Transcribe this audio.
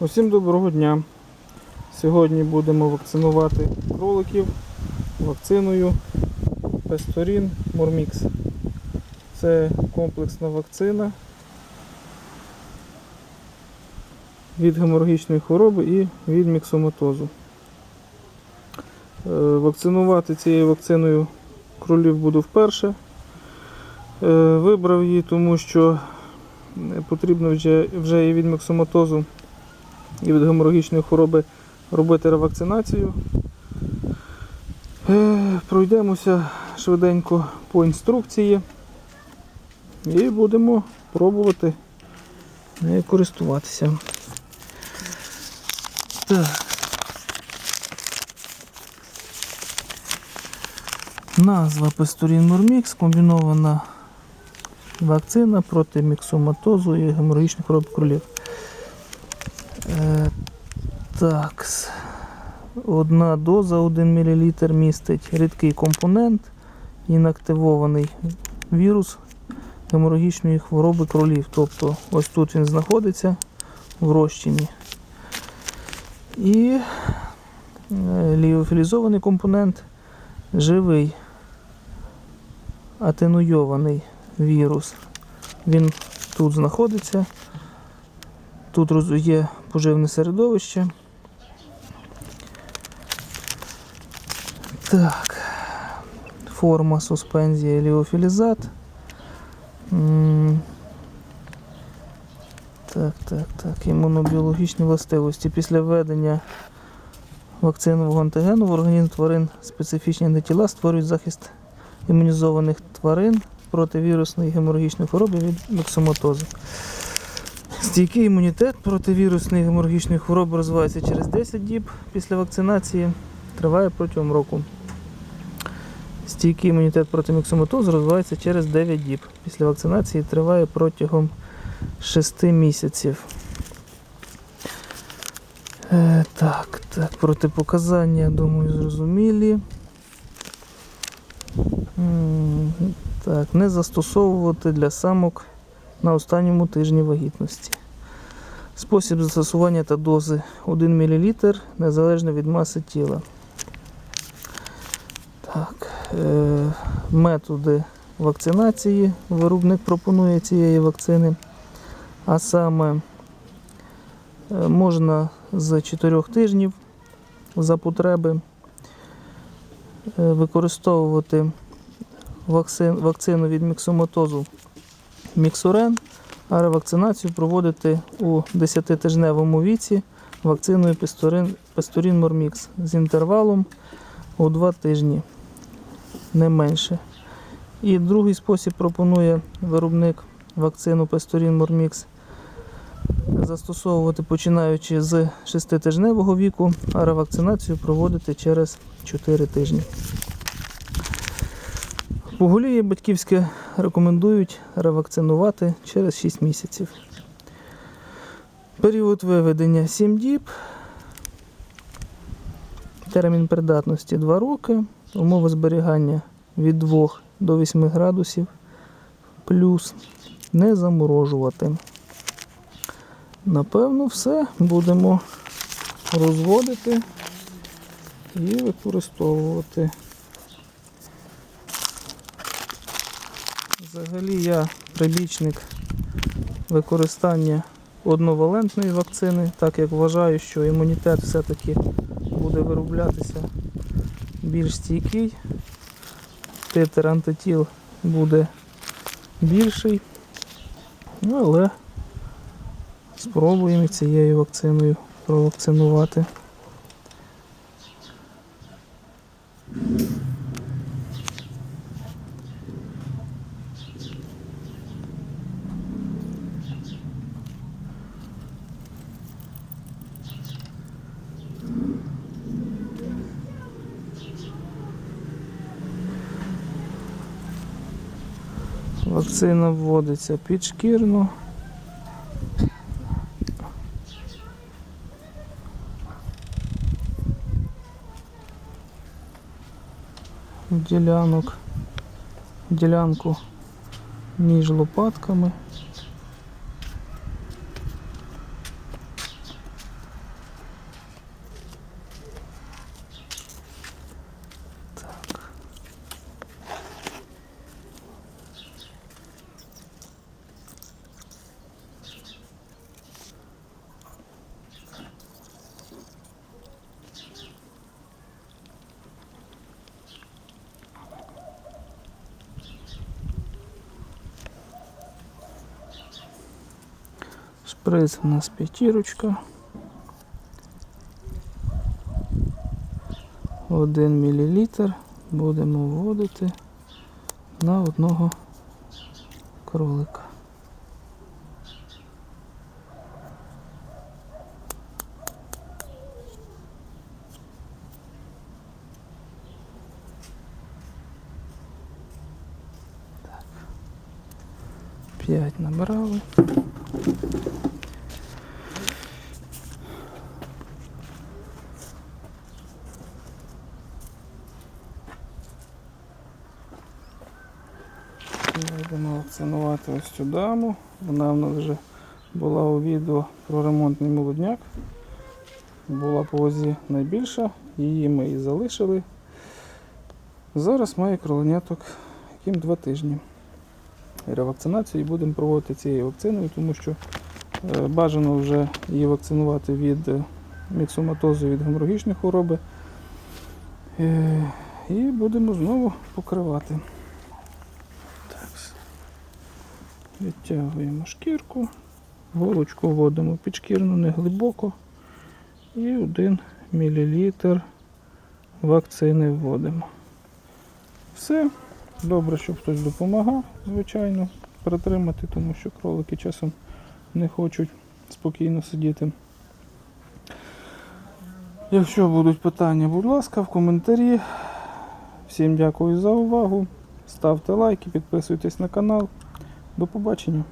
Усім доброго дня. Сьогодні будемо вакцинувати кроликів вакциною Песторін Мормікс. Це комплексна вакцина від геморрагічної хвороби і від міксоматозу. Е, Вакцинувати цією вакциною кролів буду вперше. Е, Вибрав її, тому що е, потрібно вже, вже і від міксоматозу і від геморрагічної хвороби робити ревакцинацію. Е, Пройдемося швиденько по інструкції і будемо пробувати нею користуватися. Так. Назва Песторін Мормікс комбінована вакцина проти міксоматозу і геморрагічних хвороб кролів. Е, так. Одна доза 1 мл містить рідкий компонент, інактивований вірус геморрагічної хвороби кролів. Тобто ось тут він знаходиться в розчині. І е, ліофілізований компонент живий атенуйований вірус. Він тут знаходиться. Тут є поживне середовище. Так. Форма суспензія ліофілізат. Так, так, так. Імунобіологічні властивості. Після введення вакцинового антигену в організм тварин специфічні антитіла створюють захист імунізованих тварин проти вірусної геморрагічної хвороби від міксоматозу. Стійкий імунітет проти вірусної геморрагічної хвороби розвивається через 10 діб після вакцинації, триває протягом року. Стійкий імунітет проти міксоматозу розвивається через 9 діб. Після вакцинації триває протягом 6 місяців. Е, так, так, протипоказання, думаю, зрозумілі. Так, не застосовувати для самок на останньому тижні вагітності. Спосіб застосування та дози 1 мл незалежно від маси тіла. Так, е, методи вакцинації виробник пропонує цієї вакцини. А саме е, можна з 4 тижнів за потреби е, використовувати вакцин, вакцину від міксоматозу Міксурен, ревакцинацію проводити у 10-тижневому віці вакциною Песторин, Песторін Мормікс з інтервалом у 2 тижні, не менше. І другий спосіб пропонує виробник вакцину Песторін Мормікс застосовувати починаючи з 6-тижневого віку, а ревакцинацію проводити через 4 тижні. Поголів'я батьківське рекомендують ревакцинувати через 6 місяців. Період виведення 7 діб. Термін придатності 2 роки. Умови зберігання від 2 до 8 градусів. Плюс не заморожувати. Напевно, все будемо розводити і використовувати. Взагалі я прибічник використання одновалентної вакцини, так як вважаю, що імунітет все-таки буде вироблятися більш стійкий, титр антитіл буде більший, Ну, але спробуємо цією вакциною провакцинувати. Вакцина вводиться підшкірно. Ділянок, ділянку між лопатками. Шприц у нас п'ятірочка. 1 мл будемо вводити на одного кролика. Так. П'ять набрали. Будемо вакцинувати ось цю даму. Вона в нас вже була у відео про ремонтний молодняк. Була по вазі найбільша, її ми і залишили. Зараз має кроленяток, яким два тижні. Ревакцинацію будемо проводити цією вакциною, тому що е, бажано вже її вакцинувати від е, міксоматозу від геморрагічної хвороби. Е, І будемо знову покривати. Так. Відтягуємо шкірку, голочку вводимо підшкірну, не глибоко. І 1 мл вакцини вводимо. Все. Добре, щоб хтось допомагав, звичайно, притримати, тому що кролики часом не хочуть спокійно сидіти. Якщо будуть питання, будь ласка, в коментарі. Всім дякую за увагу. Ставте лайки, підписуйтесь на канал. До побачення.